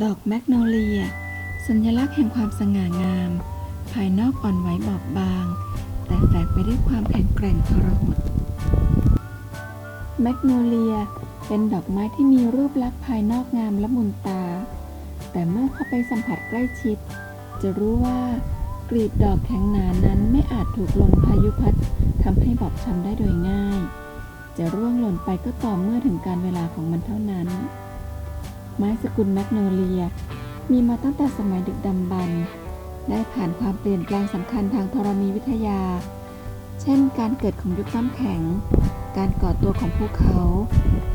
ดอกแมกโนเลีย สัญลักษณ์แห่งความสง่างาม ภายนอกอ่อนไหวบอบบาง แต่แฝงไปด้วยความแข็งแกร่งทรหดแมกโนเลียเป็นดอกไม้ที่มีรูปลักษณ์ภายนอกงามและมุนตา แต่เมื่อเข้าไปสัมผัสใกล้ชิด จะรู้ว่ากลีบดอกแข็งหนานั้นไม่อาจถูกลมพายุพัดทำให้บอบช้ำได้โดยง่าย จะร่วงหล่นไปก็ต่อเมื่อถึงการเวลาของมันเท่านั้น ไม้สกุลแมกโนเลีย มีมาตั้งแต่สมัยดึกดำบรรพ์ได้ผ่านความเปลี่ยนแปลงสำคัญทางธรณีวิทยา เช่น การเกิดของยุคน้ำแข็ง การก่อตัวของภูเขา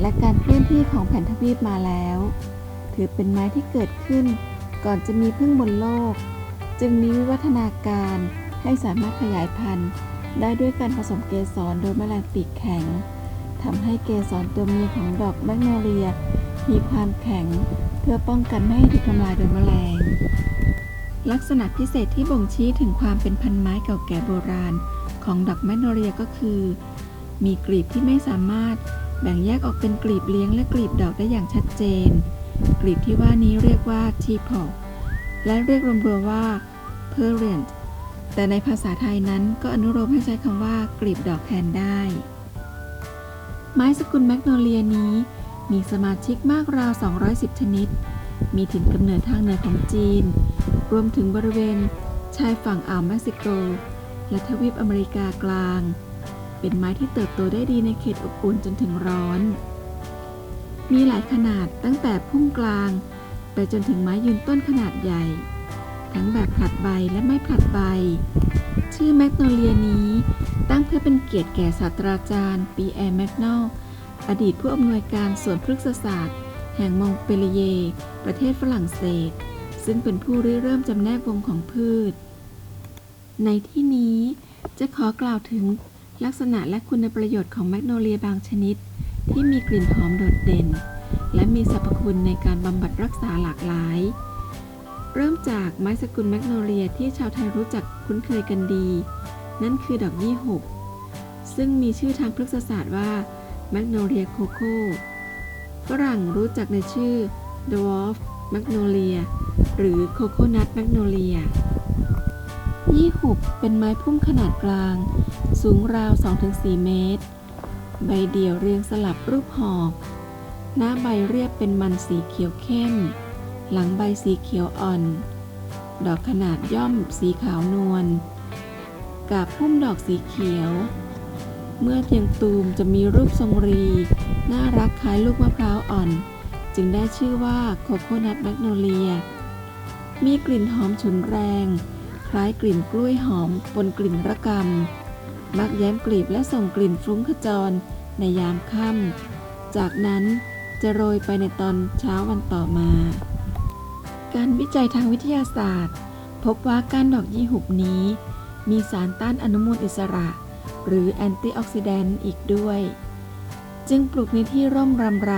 และการเคลื่อนที่ของแผ่นทวีปมาแล้ว ถือเป็นไม้ที่เกิดขึ้น ก่อนจะมีพึ่งบนโลก จึงมีวิวัฒนาการให้สามารถขยายพันธุ์ ได้ด้วยการผสมเกสรโดยแมลงปีกแข็งทำให้เกสรตัวเมียของดอกแมกโนเลีย มีความแข็งเพื่อป้องกันไม่ให้ถูกทำลายโดยแมลง ลักษณะพิเศษที่บ่งชี้ถึงความเป็นพันไม้เก่าแก่โบราณ ของดอกแมกโนเลียก็คือ มีกลีบที่ไม่สามารถแบ่งแยกออกเป็นกลีบเลี้ยงและกลีบดอกได้อย่างชัดเจน กลีบที่ว่านี้เรียกว่าทีพอและเรียกรวมๆว่า p e r r e n t แต่ในภาษาไทยนั้นก็อนุโลมให้ใช้คำว่ากลีบดอกแทนได้ ไม้สกุลแมกโนเลียนี้ มีสมาชิกมากราว 210 ชนิด มีถิ่นกำเนิดทางเหนือของจีน รวมถึงบริเวณชายฝั่งอ่าวเม็กซิโก และทวีปอเมริกากลาง เป็นไม้ที่เติบโตได้ดีในเขตอบอุ่นจนถึงร้อน มีหลายขนาดตั้งแต่พุ่มกลาง ไปจนถึงไม้ยืนต้นขนาดใหญ่ ทั้งแบบผลัดใบและไม่ผลัดใบ ชื่อแมกโนเลียนี้ตั้งเพื่อเป็นเกียรติแก่ศาสตราจารย์ปีแอร์แมกโนล อดีตผู้อำนวยการสวนพฤกษศาสตร์ แห่งมองเปลีเย ประเทศฝรั่งเศส ซึ่งเป็นผู้ริเริ่มจำแนกวงของพืช ในที่นี้จะขอกล่าวถึงลักษณะและคุณประโยชน์ของแมกโนเลียบางชนิด ที่มีกลิ่นหอมโดดเด่น และมีสรรพคุณในการบำบัดรักษาหลากหลาย เริ่มจากไม้สกุลแมกโนเลียที่ชาวไทยรู้จักคุ้นเคยกันดี นั่นคือดอกยี่หุบซึ่งมีชื่อทางพฤกษศาสตร์ว่า แมกโนเลียโคโค่ฝรั่งรู้จักในชื่อ Dwarf Magnolia หรือ Coconut Magnolia ยี่หุบเป็นไม้พุ่มขนาดกลาง สูงราว 2-4 เมตร ใบเดี่ยวเรียงสลับรูปหอกหน้าใบเรียบเป็นมันสีเขียวเข้ม หลังใบสีเขียวอ่อน ดอกขนาดย่อมสีขาวนวล กาบพุ่มดอกสีเขียว เมื่อเทียงตูมจะมีรูปทรงรี น่ารักคล้ายลูกมะพร้าวอ่อน จึงได้ชื่อว่าโคโคนัทแมกโนเลีย มีกลิ่นหอมฉุนแรง คล้ายกลิ่นกล้วยหอมปนกลิ่นระกำ มักแย้มกลีบและส่งกลิ่นฟุ้งขจรในยามค่ำ จากนั้นจะโรยไปในตอนเช้าวันต่อมา การวิจัยทางวิทยาศาสตร์ พบว่าก้านดอกยี่หุบนี้ มีสารต้านอนุมูลอิสระ หรือแอนตี้ออกซิแดนต์อีกด้วย จึงปลูกในที่ร่มรำไร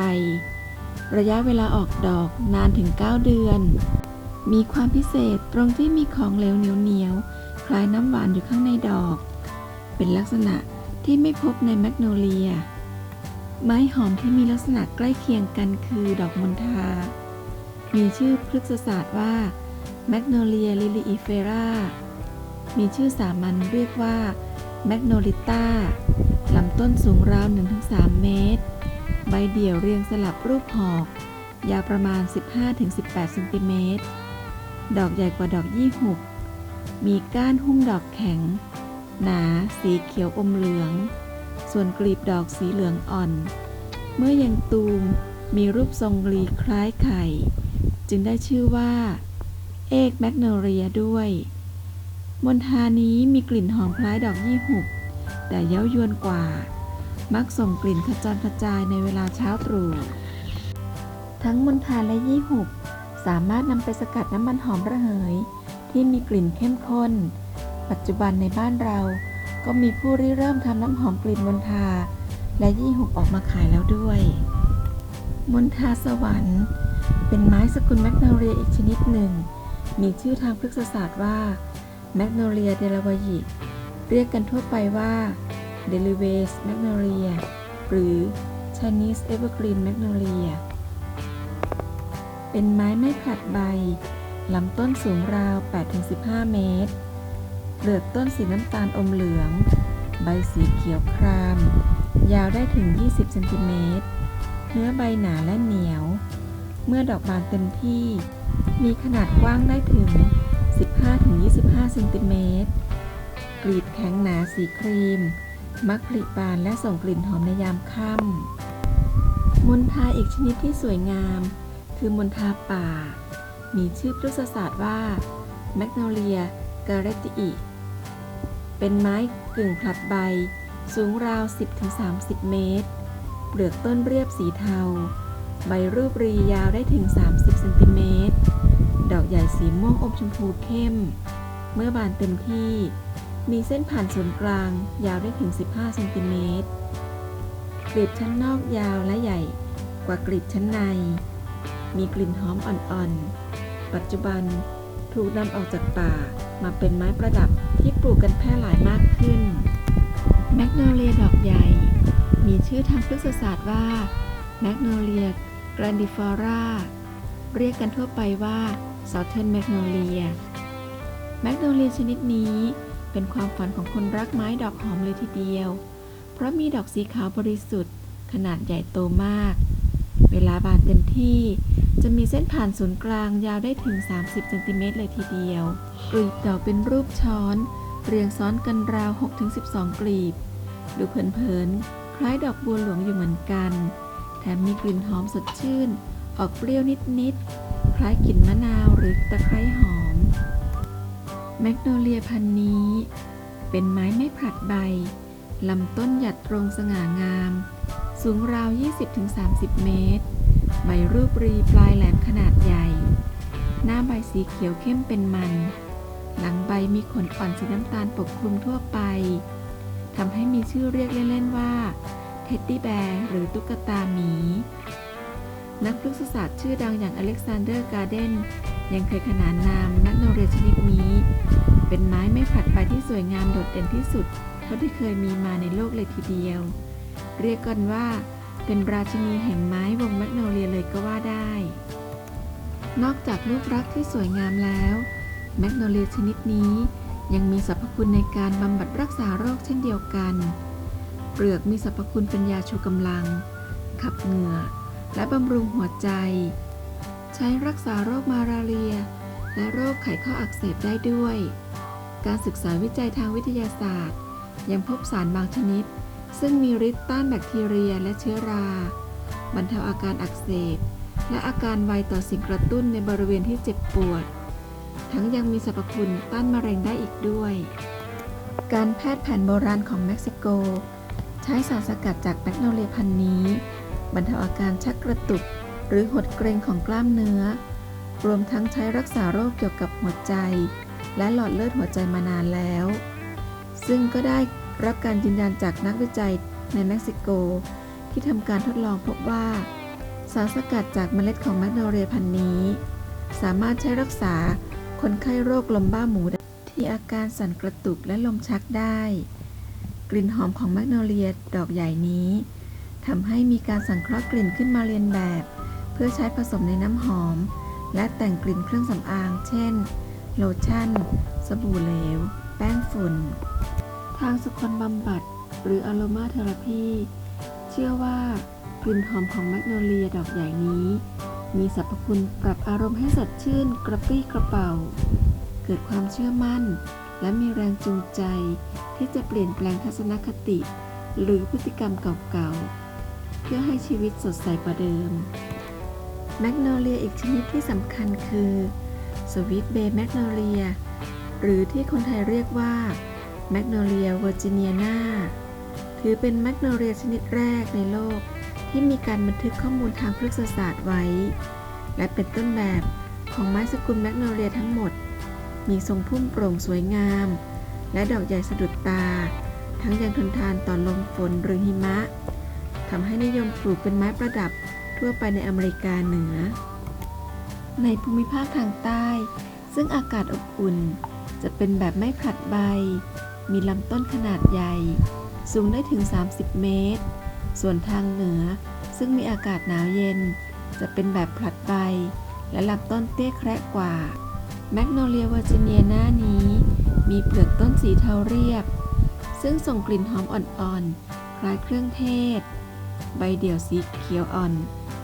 ระยะเวลาออกดอกนานถึง 9 เดือน มีความพิเศษตรงที่มีของเหลวเหนียวเหนียวๆ คล้ายน้ำหวานอยู่ข้างในดอก เป็นลักษณะที่ไม่พบในแมกโนเลีย ไม้หอมที่มีลักษณะใกล้เคียงกันคือดอกมณฑา มีชื่อพฤกษศาสตร์ว่าแมกโนเลียลิลิอิเฟรามีชื่อสามัญเรียกว่า แมกโนลิต้าลำต้นสูงราว 1-3 เมตร ใบเดี่ยวเรียงสลับรูปหอก ยาวประมาณ 15-18 เซนติเมตร ดอกใหญ่กว่าดอกยี่หุบ มีก้านหุ้มดอกแข็ง หนา สีเขียวอมเหลือง ส่วนกลีบดอกสีเหลืองอ่อน เมื่อยังตูมมีรูปทรงรีคล้ายไข่ จึงได้ชื่อว่า เอกแมกโนเลียด้วย มณฑานี้มีกลิ่นหอมคล้ายดอกยี่หุบ แต่เย้ายวนกว่า มักส่งกลิ่นขจรกระจายในเวลาเช้าตรู่ทั้งมณฑาและยี่หุบ สามารถนำไปสกัดน้ำมันหอมระเหย ที่มีกลิ่นเข้มข้น ปัจจุบันในบ้านเรา ก็มีผู้ริเริ่มทำน้ำหอมกลิ่นมณฑาและยี่หุบออกมาขายแล้วด้วย มณฑาสวรรค์ เป็นไม้สกุลแมกโนเลียอีกชนิดหนึ่ง มีชื่อทางพฤกษศาสตร์ว่า แมกโนเลียเดลาวายิเรียกกันทั่วไปว่าเดลิเวสแมกโนเลียหรือ Chinese Evergreen Magnolia เป็นไม้ไม่ผลัดใบ ลำต้นสูงราว 8-15 เมตร เปลือกต้นสีน้ำตาลอมเหลือง ใบสีเขียวคราม ยาวได้ถึง 20 เซนติเมตร เนื้อใบหนาและเหนียว เมื่อดอกบานเต็มที่ มีขนาดกว้างได้ถึง 15-25 เซนติเมตร กลีบแข็งหนาสีครีม มักผลิบานและส่งกลิ่นหอมในยามค่ำมณฑาอีกชนิดที่สวยงาม คือมณฑาป่า มีชื่อพฤกษศาสตร์ว่าแมกโนเลียกาเรติอิเป็นไม้กึ่งผลัดใบ สูงราว 10-30 เมตร เปลือกต้นเรียบสีเทา ใบรูปรียาวได้ถึง 30 เซนติเมตร ใหญ่สีม่วงอมชมพูเข้ม เมื่อบานเต็มที่ มีเส้นผ่านศูนย์กลาง ยาวได้ถึง 15เซนติเมตรกลีบชั้นนอกยาวและใหญ่กว่ากลีบชั้นใน มีกลิ่นหอมอ่อนๆ ปัจจุบันถูกนำออกจากป่ามาเป็นไม้ประดับที่ปลูกกันแพร่หลายมากขึ้น แมกโนเลียดอกใหญ่ มีชื่อทางพฤกษศาสตร์ว่าแมกโนเลียกรันดิฟอราเรียกกันทั่วไปว่า Southern Magnolia แมกโนเลียชนิดนี้เป็นความฝันของคนรักไม้ดอกหอมเลยทีเดียว เพราะมีดอกสีขาวบริสุทธิ์ ขนาดใหญ่โตมาก เวลาบานเต็มที่จะมีเส้นผ่านศูนย์กลางยาวได้ถึง 30 เซนติเมตรเลยทีเดียวกลีบดอกเป็นรูปช้อน เรียงซ้อนกันราว 6-12 กลีบ ดูเผินๆ คล้ายดอกบัวหลวงอยู่เหมือนกัน แถมมีกลิ่นหอมสดชื่น ออกเปรี้ยวนิดๆ ล้ายกลิ่นมะนาวหรือตะไคร้หอม แมกโนเลียพันธุ์นี้ เป็นไม้ไม่ผลัดใบ ลำต้นหยัดตรงสง่างาม สูงราว 20-30 เมตร ใบรูปรีปลายแหลมขนาดใหญ่ หน้าใบสีเขียวเข้มเป็นมัน หลังใบมีขนอ่อนสีน้ำตาลปกคลุมทั่วไปทำให้มีชื่อเรียกเล่น ๆ ว่า เท็ดดี้แบร์หรือตุ๊กตาหมี นักพฤกษศาสตร์ชื่อดังอย่างอเล็กซานเดอร์ การ์เดน ยังเคยขนานนามแมกโนเลียชนิดนี้ เป็นไม้ไม่ผลัดใบที่สวยงามโดดเด่นที่สุด เท่าที่เคยมีมาในโลกเลยทีเดียว เรียกกันว่า เป็นราชินีแห่งไม้วงแมกโนเลียเลยก็ว่าได้ นอกจากรูปลักษณ์ที่สวยงามแล้วแมกโนเลียชนิดนี้ยังมีสรรพคุณในการบำบัดรักษาโรคเช่นเดียวกัน เปลือกมีสรรพคุณเป็นยาชูกำลัง ขับเหงื่อ และบำรุงหัวใจ ใช้รักษาโรคมาลาเรีย และโรคไขข้ออักเสบได้ด้วย การศึกษาวิจัยทางวิทยาศาสตร์ ยังพบสารบางชนิด ซึ่งมีฤทธิ์ต้านแบคทีเรียและเชื้อรา บรรเทาอาการอักเสบ และอาการไวต่อสิ่งกระตุ้นในบริเวณที่เจ็บปวด ทั้งยังมีสรรพคุณต้านมะเร็งได้อีกด้วย การแพทย์แผนโบราณของเม็กซิโก ใช้สารสกัดจากแมกโนเลียพันนี้ บรรเทาอาการชักกระตุก หรือหดเกร็งของกล้ามเนื้อ รวมทั้งใช้รักษาโรคเกี่ยวกับหัวใจ และหลอดเลือดหัวใจมานานแล้ว ซึ่งก็ได้รับการยืนยันจากนักวิจัยในเม็กซิโก ที่ทำการทดลองพบว่า สารสกัดจากเมล็ดของแมกโนเลียพันธุ์นี้ สามารถใช้รักษาคนไข้โรคลมบ้าหมูที่อาการสั่นกระตุกและลมชักได้ กลิ่นหอมของแมกโนเลียดอกใหญ่นี้ ทำให้มีการสังเคราะห์กลิ่นขึ้นมาเรียนแบบ เพื่อใช้ผสมในน้ำหอม และแต่งกลิ่นเครื่องสำอาง เช่น โลชั่น สบู่เหลว แป้งฝุ่น ทางสุคนบำบัด หรืออโรมาเทอราพีเชื่อว่ากลิ่นหอมของแมกโนเลียดอกใหญ่นี้ มีสรรพคุณปรับอารมณ์ให้สดชื่นกระปรี้กระเป๋า เกิดความเชื่อมั่น และมีแรงจูงใจที่จะเปลี่ยนแปลงทัศนคติ หรือพฤติกรรมเก่าๆ เพื่อให้ชีวิตสดใสกว่าเดิม แมกโนเลียอีกชนิดที่สำคัญคือสวีทเบย์แมกโนเลียหรือที่คนไทยเรียกว่าแมกโนเลียเวอร์จิเนียนาถือเป็นแมกโนเลียชนิดแรกในโลกที่มีการบันทึกข้อมูลทางพฤกษศาสตร์ไว้ และเป็นต้นแบบของไม้สกุลแมกโนเลียทั้งหมด มีทรงพุ่มโปร่งสวยงาม และดอกใหญ่สะดุดตา ทั้งยังทนทานต่อลมฝนหรือหิมะ ทำให้นิยมปลูกเป็นไม้ประดับทั่วไปในอเมริกาเหนือ ในภูมิภาคทางใต้ ซึ่งอากาศอบอุ่น จะเป็นแบบไม่ผลัดใบ มีลำต้นขนาดใหญ่ สูงได้ถึง 30 เมตร ส่วนทางเหนือ ซึ่งมีอากาศหนาวเย็น จะเป็นแบบผลัดใบ และลำต้นเตี้ยแคระกว่าแมกโนเลียเวอร์จิเนียหน้านี้ มีเปลือกต้นสีเทาเรียบ ซึ่งส่งกลิ่นหอมอ่อนๆ คล้ายเครื่องเทศ ใบเดี่ยวสีเขียวอ่อน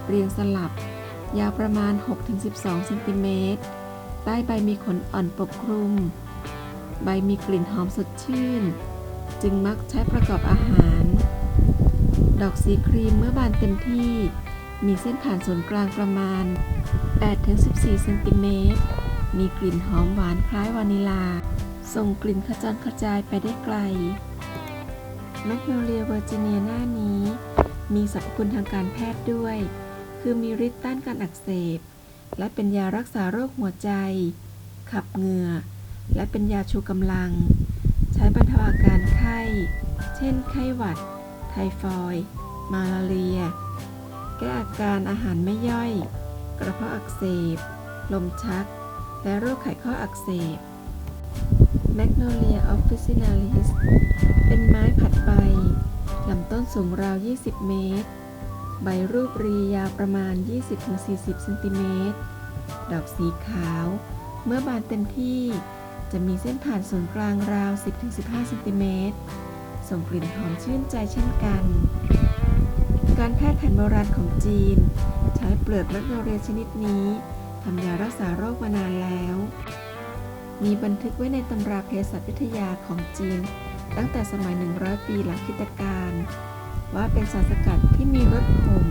เรียงสลับ ยาวประมาณ 6-12เซนติเมตร ใต้ใบมีขนอ่อนปกคลุม ใบมีกลิ่นหอมสดชื่น จึงมักใช้ประกอบอาหาร ดอกสีครีมเมื่อบานเต็มที่ มีเส้นผ่านศูนย์กลางประมาณ 8-14เซนติเมตร มีกลิ่นหอมหวานคล้ายวานิลา ส่งกลิ่นขจรกระจายไปได้ไกลแมกโนเลียเวอร์จิเนียหน้านี้ มีสรรพคุณทางการแพทย์ด้วย คือมีฤทธิ์ต้านการอักเสบ และเป็นยารักษาโรคหัวใจ ขับเหงื่อ และเป็นยาชูกำลัง ใช้บรรเทาอาการไข้ เช่น ไข้หวัด ไทฟอยด์มาลาเรีย แก้อาการอาหารไม่ย่อย กระเพาะอักเสบ ลมชัก และโรคไขข้ออักเสบ Magnolia officinalis เป็นไม้ ลำต้นสูงราว 20 เมตร ใบรูปรียาวประมาณ 20-40เซนติเมตร ดอกสีขาว เมื่อบานเต็มที่ จะมีเส้นผ่านศูนย์กลางราว 10-15เซนติเมตร ส่งกลิ่นหอมชื่นใจเช่นกัน การแพทย์แผนโบราณของจีน ใช้เปลือกแมกโนเลียชนิดนี้ทำยารักษาโรคมานานแล้ว มีบันทึกไว้ในตำราเภสัชวิทยาของจีน ตั้งแต่สมัย 100 ปีหลังคิตกาลว่าเป็นสารสกัดที่มีรสขม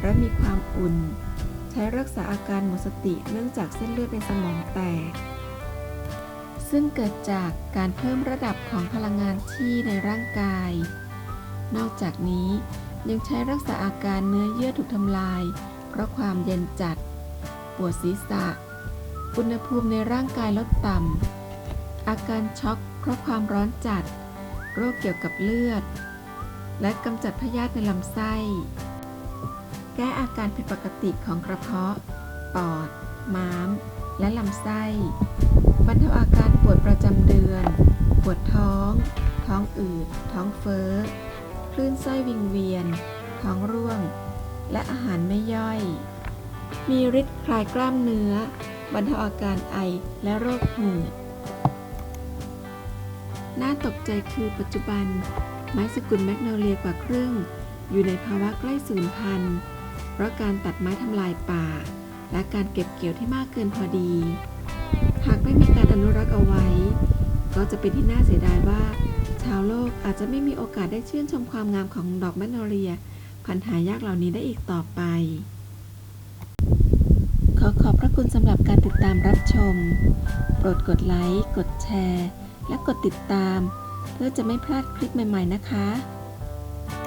และมีความอุ่น ใช้รักษาอาการหมดสติเนื่องจากเส้นเลือดในสมองแตก ซึ่งเกิดจากการเพิ่มระดับของพลังงานที่ในร่างกาย นอกจากนี้ยังใช้รักษาอาการเนื้อเยื่อถูกทำลาย เพราะความเย็นจัด ปวดศีรษะ อุณหภูมิในร่างกายลดต่ำอาการช็อก เพราะความร้อนจัด โรคเกี่ยวกับเลือด และกำจัดพยาธิในลำไส้ แก้อาการผิดปกติของกระเพาะ ปอด ม้าม และลำไส้ บรรเทาอาการปวดประจำเดือน ปวดท้อง ท้องอืด ท้องเฟ้อ คลื่นไส้วิงเวียน ท้องร่วง และอาหารไม่ย่อย มีฤทธิ์คลายกล้ามเนื้อบรรเทาอาการไอและโรคหืด น่าตกใจคือปัจจุบัน ไม้สกุลแมกโนเลียกว่าครึ่ง อยู่ในภาวะใกล้สูญพันธุ์ เพราะการตัดไม้ทำลายป่า และการเก็บเกี่ยวที่มากเกินพอดี หากไม่มีการอนุรักษ์เอาไว้ ก็จะเป็นที่น่าเสียดายว่า ชาวโลกอาจจะไม่มีโอกาสได้ชื่นชมความงามของดอกแมกโนเลีย พันธุ์หายากเหล่านี้ได้อีกต่อไป ขอขอบพระคุณสำหรับการติดตามรับชม โปรดกดไลค์ กดแชร์ และกดติดตาม เพื่อจะไม่พลาดคลิปใหม่ ๆ นะคะ